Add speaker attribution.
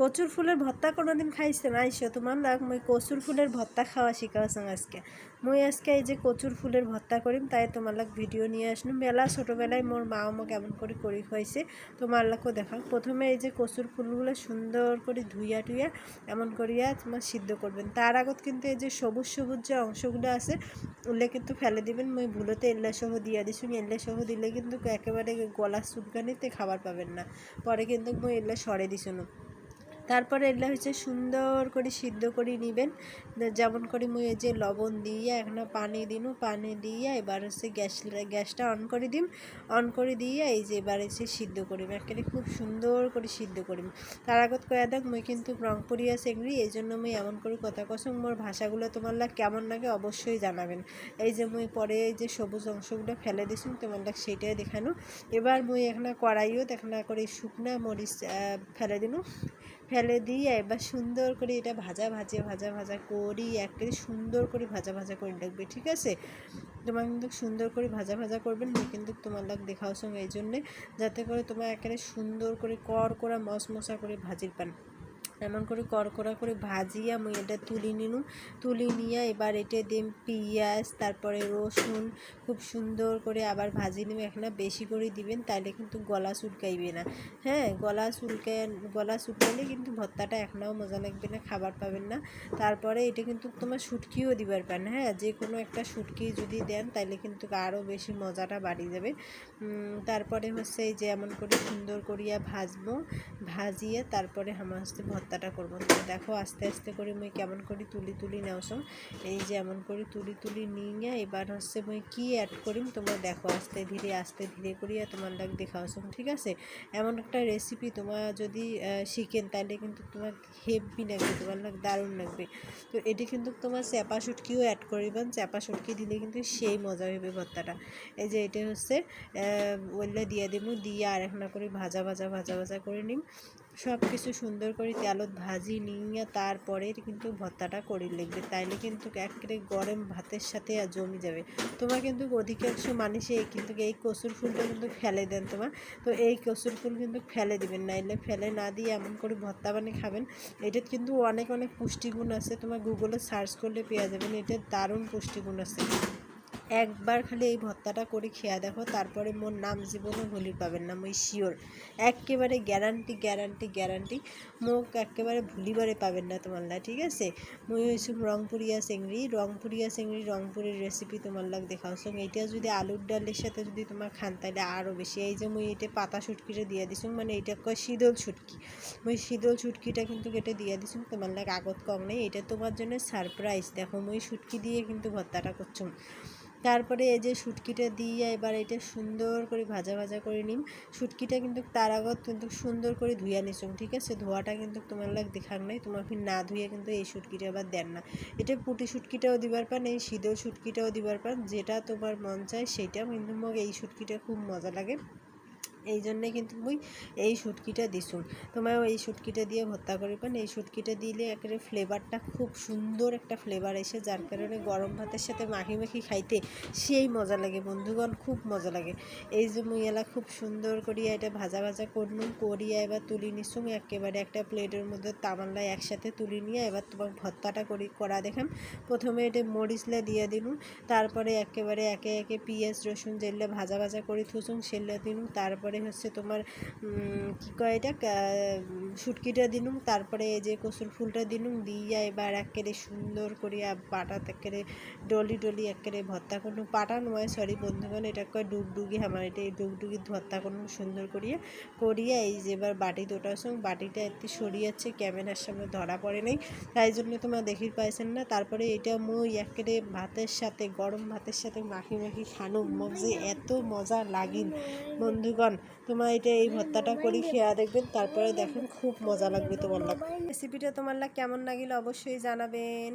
Speaker 1: কচুর ফুলের ভর্তা কোনোদিন খাইছেন আইসো, তোমার লাগ, মুই কচুর ফুলের ভর্তা খাওয়া শিখাওয়াছাং আজকে। মুই আজকে এই যে কচুর ফুলের ভর্তা করিম, তাই তোমার লাগ ভিডিও নিয়ে আসলাম। মেলা ছোটোবেলায় মোর মা আমাকে কেমন করে করি খাইছে তোমার লাগকেও দেখাও। প্রথমে এই যে কচুর ফুলগুলো সুন্দর করে ধুইয়া টুইয়া এমন করিয়া তোমার সিদ্ধ করবেন। তার আগত কিন্তু এই যে সবুজ সবুজ যে অংশগুলো আছে, ওগুলো কিন্তু ফেলে দিবেন। মুই ভুলোতে এল্লা সহ দিয়া দিছুন এল্লা সহ দিলে কিন্তু একেবারে গলা সুটকানিতে খাবার পাবেন না। পরে কিন্তু মুই এল্লা সরে দিছুন তারপরে এগুলো হচ্ছে সুন্দর করে সিদ্ধ করে নেবেন। যেমন করে মুই এই যে লবণ দিয়ে এখানে পানি দিন, পানি দিয়ে এবার হচ্ছে গ্যাস, গ্যাসটা অন করে দিম। অন করে দিয়ে এই যে এবার হচ্ছে সিদ্ধ করিম। একেবারে খুব সুন্দর করে সিদ্ধ করিম। তার আগত কয়া দেখ, মুই কিন্তু রংপুরিয়া সেংরি এই জন্য মুই এমন করে কথা কসম মোর ভাষাগুলো তোমার লাগ কেমন লাগে অবশ্যই জানাবেন। এই যে মুই পরে এই যে সবুজ অংশগুলো ফেলে দিছুন তোমার লাগ সেইটাই দেখানো। এবার মুই এখানে কড়াইও দেখানা করে শুকনা মরিচ ফেলে দিনু। ফেলে দিয়ে এবার সুন্দর করে এটা ভাজা, ভাজে, ভাজা ভাজা করি, একেবারে সুন্দর করে ভাজা ভাজা করে রাখবে ঠিক আছে? তোমার কিন্তু সুন্দর করে ভাজা ভাজা করবেন মুই কিন্তু তোমার লাগ দেখাও সঙ্গে, এই জন্যে যাতে করে তোমার একেবারে সুন্দর করে কর করা মশ মশা করে ভাজির পান। এমন করে কড়কড়া করে ভাজিয়া মুই এটা তুলি নিনু তুলি নিয়ে এবার এটা দিম পিঁয়াজ, তারপরে রসুন, খুব সুন্দর করে আবার ভাজি নিবে। এখানে বেশি করে দিবেন, তাইলে কিন্তু গলা চুলকাইবে না। হ্যাঁ গলা চুলকায়, গলা চুলকাইলে কিন্তু ভর্তাটা এখনও মজা লাগবে না, খাবার পাবেন না। তারপরে এটা কিন্তু তোমার শুটকিও দিবার পান হ্যাঁ? যে কোনো একটা শুটকি যদি দেন, তাইলে কিন্তু আরও বেশি মজাটা বাড়ি যাবে। তারপরে হচ্ছে এই যে এমন করে সুন্দর করিয়া ভাজবো। ভাজিয়ে তারপরে আমার হচ্ছে ভর্তাটা করব। দেখো আস্তে আস্তে করে মুই কেমন করে তুলি তুলি নেওসো এই যে এমন করে তুলি তুলি নিয়ে এবার হচ্ছে মুই কি অ্যাড করিম তোমরা দেখো আস্তে ধীরে আস্তে ধীরে করিয়া তোমার লাগ দেখাওছো ঠিক আছে? এমন একটা রেসিপি তোমার যদি শিখেন তাহলে কিন্তু তোমার হেভি লাগবে, তোমার লাগ দারুণ লাগবে। তো এটি কিন্তু তোমার চ্যাপা শুটকিও অ্যাড করিবেন। চ্যাপা শুটকি দিলে কিন্তু সেই মজা হবে ভর্তাটা। এই যে এটা হচ্ছে ওইগুলো দিয়ে দেবো, দিয়ে আর এখন করে ভাজা ভাজা ভাজা ভাজা করে নিম। সব কিছু সুন্দর করে তেলত ভাজি নিয়ে তারপরে কিন্তু ভর্তাটা করে লিখবে তাইলে কিন্তু একেবারে গরম ভাতের সাথে আর জমি যাবে। তোমার কিন্তু অধিকাংশ মানুষে কিন্তু এই কচুর ফুলটা কিন্তু ফেলে দেন তোমার। তো এই কচুর ফুল কিন্তু ফেলে দিবেন, নাইলে ফেলে না দিয়ে এমন করে ভর্তা বানিয়ে খাবেন। এটার কিন্তু অনেক অনেক পুষ্টিগুণ আছে। তোমার গুগলে সার্চ করলে পেয়ে যাবেন। এটার দারুণ পুষ্টিগুণ আছে। একবার খালি এই ভর্তাটা করে খেয়া দেখো, তারপরে মোর নাম জীবনও ভুলি পাবেন না, মই শিওর একেবারে গ্যারান্টি গ্যারান্টি গ্যারান্টি মোক একেবারে ভুলিবারে পাবেন না তোমার ঠিক আছে? মই হয়েছি রংপুরিয়া চেংড়ি রংপুরিয়া চেংড়ি, রংপুরের রেসিপি তোমার দেখাও সঙ্গে এইটা যদি আলুর ডালের সাথে যদি তোমার খান তাহলে আরও বেশি। এই যে মুই এটা পাতা সুটকিটা দিয়ে দিছুম মানে এটা কয় শীতল ছুটকি মুই শীতল ছুটকিটা কিন্তু কেটে দিয়ে দিছুম তোমার লাগ আগত কম নেই। এটা তোমার জন্য সারপ্রাইজ দেখো, মুই সুটকি দিয়ে কিন্তু ভর্তাটা করছুম তারপরে এই যে শুটকিটা দিয়ে এবার এটা সুন্দর করে ভাজা ভাজা করে নিম। শুটকিটা কিন্তু তার আগত কিন্তু সুন্দর করে ধুইয়া নিছুম ঠিক আছে? ধোয়াটা কিন্তু তোমার লাগ দেখার নাই, তোমার না ধুয়ে কিন্তু এই শুটকিটা আবার দেন না। এটা পুটি শুটকিটাও দিবার পান, এই শীতল শুটকিটাও দিবার পান, যেটা তোমার মন চায় সেটাও কিন্তু মোক এই শুটকিটা খুব মজা লাগে। এই জন্যে কিন্তু মুই এই শুটকিটা দিছুন তোমার এই শুটকিটা দিয়ে ভর্তা করিবেন এই শুটকিটা দিলে একেবারে ফ্লেভারটা খুব সুন্দর একটা ফ্লেভার এসে, যার কারণে গরম ভাতের সাথে মাখি মাখি খাইতে সেই মজা লাগে বন্ধুগণ, খুব মজা লাগে। এই যে মুই এলা খুব সুন্দর করিয়া এটা ভাজা ভাজা করলুম করিয়া এবার তুলি নিছুম একেবারে একটা প্লেটের মধ্যে তামাল্লা একসাথে তুলি নিয়ে এবার তোমার ভর্তাটা করি, করা দেখাম। প্রথমে এটা মরিচলা দিয়ে দিলুম তারপরে একেবারে একে একে পিঁয়াজ, রসুন যেগুলো ভাজা ভাজা করে থুসুম সেগুলো দিলুম তারপরে তারপরে হচ্ছে তোমার কী কয় এটা শুটকিটা দিনুম, তারপরে এই যে কসুর ফুলটা দিনুম, দিয়া এবার একেবারে সুন্দর করিয়া পাটা একেবারে ডলি ডলি একেবারে ভর্তা করুন পাটা নয় সরি বন্ধুগণ, এটা কয় ডুগডুগি আমার, এটা এই ডুগডুগি ভর্তা করুন সুন্দর করিয়া। করিয়া এই যে এবার বাটি দুটার সঙ্গে, বাটিটা একটু সরিয়েছে, ক্যামেরার সামনে ধরা পড়ে নেই, তাই জন্য তোমরা দেখি পাইছেন না। তারপরে এটা মই একেবারে ভাতের সাথে, গরম ভাতের সাথে মাখি মাখি খানুম। মোক যে এত মজা লাগিল। বন্ধুগণ তোমার এটা এই ভর্তাটা করি, খেয়া দেখবেন, তারপরে দেখেন খুব মজা লাগবে তোমার লাগ রেসিপিটা তোমার লাগ কেমন লাগিল অবশ্যই জানাবেন।